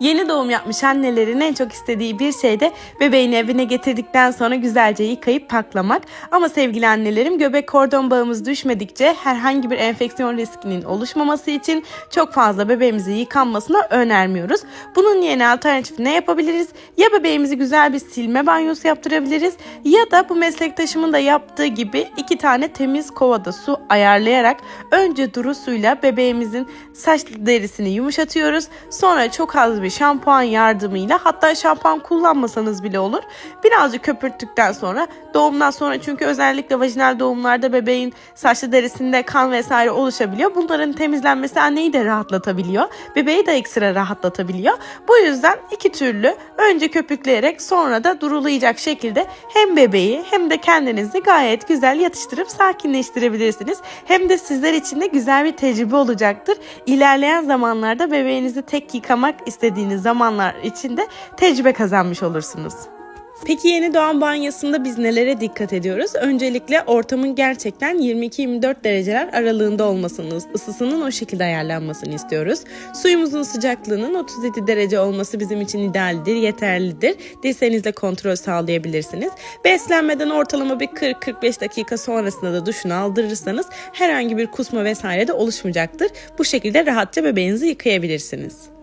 Yeni doğum yapmış annelerin en çok istediği bir şey de bebeğini evine getirdikten sonra güzelce yıkayıp paklamak. Ama sevgili annelerim göbek kordon bağımız düşmedikçe herhangi bir enfeksiyon riskinin oluşmaması için çok fazla bebeğimizi yıkanmasına önermiyoruz. Bunun yerine alternatif ne yapabiliriz? Ya bebeğimizi güzel bir silme banyosu yaptırabiliriz ya da bu meslektaşımın da yaptığı gibi iki tane temiz kovada su ayarlayarak önce duru suyla bebeğimizin saç derisini yumuşatıyoruz. Sonra çok az bir şampuan yardımıyla hatta şampuan kullanmasanız bile olur. Birazcık köpürttükten sonra doğumdan sonra çünkü özellikle vajinal doğumlarda bebeğin saçlı derisinde kan vesaire oluşabiliyor. Bunların temizlenmesi anneyi de rahatlatabiliyor. Bebeği de ekstra rahatlatabiliyor. Bu yüzden iki türlü önce köpükleyerek sonra da durulayacak şekilde hem bebeği hem de kendinizi gayet güzel yatıştırıp sakinleştirebilirsiniz. Hem de sizler için de güzel bir tecrübe olacaktır. İlerleyen zamanlarda bebeğinizi tek yıkamak istediğiniz zamanlar içinde tecrübe kazanmış olursunuz. Peki yeni doğan banyosunda biz nelere dikkat ediyoruz? Öncelikle ortamın gerçekten 22-24 dereceler aralığında olmasını, ısısının o şekilde ayarlanmasını istiyoruz. Suyumuzun sıcaklığının 37 derece olması bizim için idealdir, yeterlidir. Dilsenizle kontrol sağlayabilirsiniz. Beslenmeden ortalama bir 40-45 dakika sonrasında da duşunu aldırırsanız herhangi bir kusma vesaire de oluşmayacaktır. Bu şekilde rahatça bebeğinizi yıkayabilirsiniz.